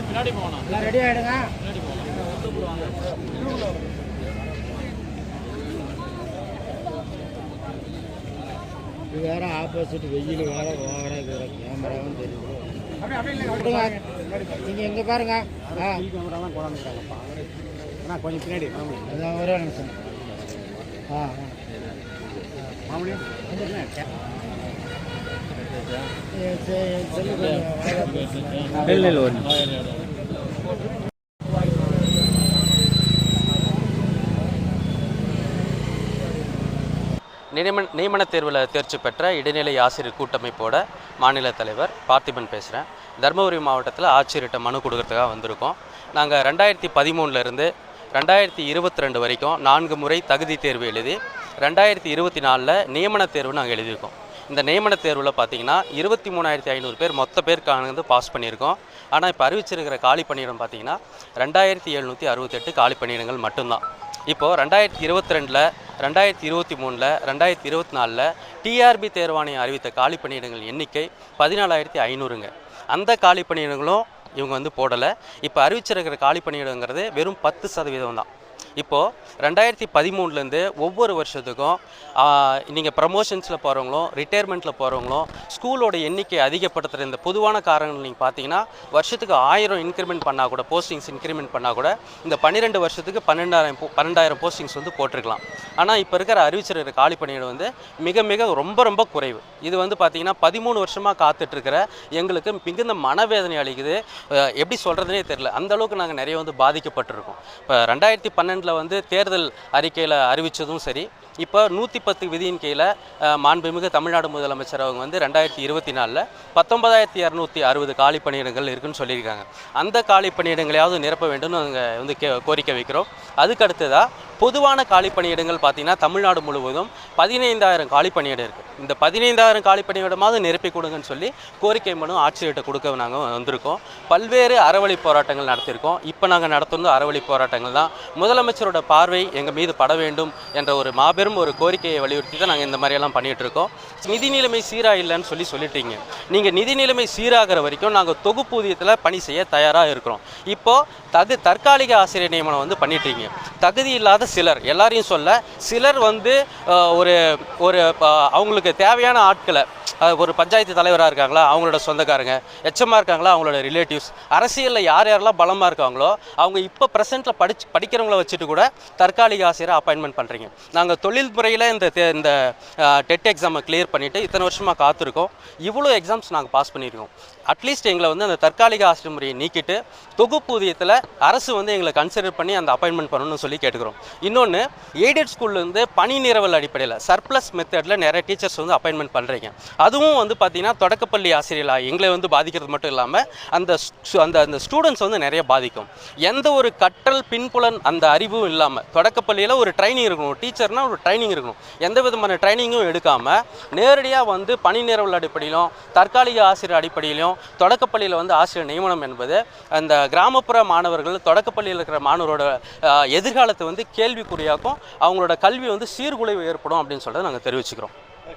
பின்னாடி போகணும் எல்லாம் ரெடி ஆகிடுங்க பின்னாடி போகலாம் இது வேற ஆப்போசிட் வெயில் வேற ஓவரா இருக்கிற கேமராவும் தெரியும் விடுங்க. நீங்க எங்க பாருங்க ஆ கேமராலாம் கொண்டாந்துக்கிறாங்கப்பா அண்ணா கொஞ்சம் பின்னாடி மாமி ஒரே நிமிஷம் ஆ ஆ. மாமி சரி, சரி, சொல்லு கொஞ்சம் நெல் நெல் நியமன நியமன தேர்வில் தேர்ச்சி பெற்ற இடைநிலை ஆசிரியர் கூட்டமைப்போட மாநில தலைவர் பார்த்திபன் பேசுகிறேன் தருமபுரி மாவட்டத்தில் ஆட்சியர்கிட்ட மனு கொடுக்கறதுக்காக வந்திருக்கோம். நாங்கள் ரெண்டாயிரத்தி பதிமூணுலேருந்து ரெண்டாயிரத்தி இருபத்தி ரெண்டு வரைக்கும் நான்கு முறை தகுதி தேர்வு எழுதி ரெண்டாயிரத்தி இருபத்தி நாலில் நியமன தேர்வு நாங்கள் எழுதியிருக்கோம். இந்த நியமன தேர்வில் பார்த்தீங்கன்னா இருபத்தி மூணாயிரத்தி ஐநூறு பேர் மொத்த பேருக்கானது பாஸ் பண்ணியிருக்கோம். ஆனால் இப்போ அறிவிச்சிருக்கிற காலி பணியிடம் பார்த்தீங்கன்னா ரெண்டாயிரத்தி எழுநூற்றி அறுபத்தெட்டு காலி பணியிடங்கள் மட்டும்தான். இப்போது ரெண்டாயிரத்தி இருபத்தி ரெண்டில் ரெண்டாயிரத்தி இருபத்தி மூணில் ரெண்டாயிரத்தி இருபத்தி நாலில் டிஆர்பி தேர்வாணையம் அறிவித்த காலி பணியிடங்கள் எண்ணிக்கை பதினாலாயிரத்தி ஐநூறுங்க. அந்த காலி பணியிடங்களும் இவங்க வந்து போடலை. இப்போ அறிவிச்சிருக்கிற காலி பணியிடங்கிறது வெறும் பத்து சதவீதம் தான். இப்போது ரெண்டாயிரத்தி பதிமூணுலேருந்து ஒவ்வொரு வருஷத்துக்கும் நீங்கள் ப்ரமோஷன்ஸில் போகிறவங்களும் ரிட்டையர்மெண்ட்டில் போகிறவங்களும் ஸ்கூலோட எண்ணிக்கை அதிகப்படுத்துகிற இந்த பொதுவான காரணங்கள் நீங்கள் பார்த்தீங்கன்னா வருஷத்துக்கு ஆயிரம் இன்க்ரிமெண்ட் பண்ணால் கூட போஸ்டிங்ஸ் இன்க்ரிமெண்ட் பண்ணால் கூட இந்த பன்னிரெண்டு வருஷத்துக்கு பன்னெண்டாயிரம் பன்னெண்டாயிரம் போஸ்டிங்ஸ் வந்து போட்டிருக்கலாம். ஆனால் இப்போ இருக்கிற அறிவிச்சிருக்கிற காலி பணியிடம் வந்து மிக மிக ரொம்ப ரொம்ப குறைவு. இது வந்து பார்த்திங்கன்னா பதிமூணு வருஷமாக காத்துட்ருக்கிற எங்களுக்கு மிகுந்த மனவேதனை அளிக்குது. எப்படி சொல்கிறதுனே தெரில அந்தளவுக்கு நாங்கள் நிறைய வந்து பாதிக்கப்பட்டிருக்கோம். இப்போ ரெண்டாயிரத்தி பன்னெண்டு ஆண்டில் வந்து தேர்தல் அறிக்கையில் அறிவித்ததும் சரி. இப்போ நூற்றி பத்து விதியின் கீழே மாண்புமிகு தமிழ்நாடு முதலமைச்சர் அவங்க வந்து ரெண்டாயிரத்தி இருபத்தி நாலில் பத்தொன்பதாயிரத்தி இரநூத்தி அறுபது காலி பணியிடங்கள் இருக்குன்னு சொல்லியிருக்காங்க. அந்த காலி பணியிடங்களையாவது நிரப்ப வேண்டும்னு நாங்கள் வந்து கே கோரிக்கை வைக்கிறோம். அதுக்கு அடுத்ததாக பொதுவான காலி பணியிடங்கள் பார்த்திங்கன்னா தமிழ்நாடு முழுவதும் பதினைந்தாயிரம் காலி பணியிடம் இருக்குது இந்த பதினைந்தாயிரம் காலி பணியிடமாவது நிரப்பி கொடுங்கன்னு சொல்லி கோரிக்கை மனு ஆட்சியர்கிட்ட கொடுக்க நாங்கள் வந்திருக்கோம். பல்வேறு அறவழி போராட்டங்கள் நடத்தியிருக்கோம் இப்போ நாங்கள் நடத்தும் அறவழி போராட்டங்கள் தான். முதலமைச்சர் முதலமைச்சரோட பார்வை எங்கள் மீது பட வேண்டும் என்ற ஒரு மாபெரும் ஒரு கோரிக்கையை வலியுறுத்தி தான் நாங்கள் இந்த மாதிரியெல்லாம் பண்ணிகிட்டு இருக்கோம் நிதி நிலைமை சீராக இல்லைன்னு சொல்லி சொல்லிட்டீங்க. நீங்கள் நிதி நிலைமை சீராகிற வரைக்கும் நாங்கள் தொகுப்பூதியத்தில் பணி செய்ய தயாராக இருக்கிறோம். இப்போது தகு தற்காலிக ஆசிரியர் நியமனம் வந்து பண்ணிட்டீங்க. தகுதி இல்லாத சிலர் எல்லாரையும் சொல்ல சிலர் வந்து ஒரு ஒரு அவங்களுக்கு தேவையான ஆட்களை ஒரு பஞ்சாயத்து தலைவராக இருக்காங்களா? அவங்களோட சொந்தக்காரங்க. எச்சமாக இருக்காங்களா? அவங்களோட ரிலேட்டிவ்ஸ் அரசியலில் யார் யாரெல்லாம் பலமாக இருக்காங்களோ அவங்க இப்போ ப்ரெசென்ட்டில் படிச்சு படிக்கிறவங்கள வச்சுட்டு கூட தற்காலிக ஆசிரியர் அப்பாயின்மெண்ட் பண்ணுறீங்க நாங்கள் தொழில் முறையில் இந்த இந்த டெட் எக்ஸாமை கிளியர் பண்ணிவிட்டு இத்தனை வருஷமாக காத்திருக்கோம். இவ்வளோ எக்ஸாம்ஸ் நாங்கள் பாஸ் பண்ணியிருக்கோம். அட்லீஸ்ட் எங்களை வந்து அந்த தற்காலிக ஆசிரியர் முறையை நீக்கிட்டு தொகுப்பூதியத்தில் அரசு வந்து எங்களை கன்சிடர் பண்ணி அந்த அப்பாயின்மெண்ட் பண்ணணும்னு சொல்லி கேட்டுக்கிறோம். இன்னொன்று எய்டட் ஸ்கூல்லேருந்து பணி நிரவல் அடிப்படையில் சர்ப்ளஸ் மெத்தடில் நிறைய டீச்சர்ஸ் வந்து அப்பாயின்மெண்ட் பண்ணுறீங்க அதுவும் வந்து பார்த்தீங்கன்னா தொடக்கப்பள்ளி ஆசிரியர்களாக எங்களை வந்து பாதிக்கிறது மட்டும் இல்லாமல் அந்த அந்த அந்த ஸ்டூடெண்ட்ஸ் வந்து நிறைய பாதிக்கும். எந்த ஒரு கற்றல் பின்புலன் அந்த அறிவும் இல்லாமல் தொடக்கப்பள்ளியில் ஒரு ட்ரைனிங் இருக்கணும் டீச்சர்னால் ஒரு ட்ரைனிங் இருக்கணும். எந்த விதமான ட்ரைனிங்கும் எடுக்காமல் நேரடியாக வந்து பணி நிரவல் அடிப்படையிலும் தற்காலிக ஆசிரியர் அடிப்படையிலும் தொடக்கப்பள்ளியில் வந்து ஆசிரியர் நியமனம் என்பது அந்த கிராமப்புற மாணவர்கள் தொடக்கப்பள்ளியில் இருக்கிற மாணவரோட எதிர்காலத்தை வந்து கேள்விக்குறியாக்கும் அவங்களோட கல்வி வந்து சீர்குலைவு ஏற்படும் அப்படின்னு சொல்லிட்டு நாங்கள் தெரிவிச்சுக்கிறோம்.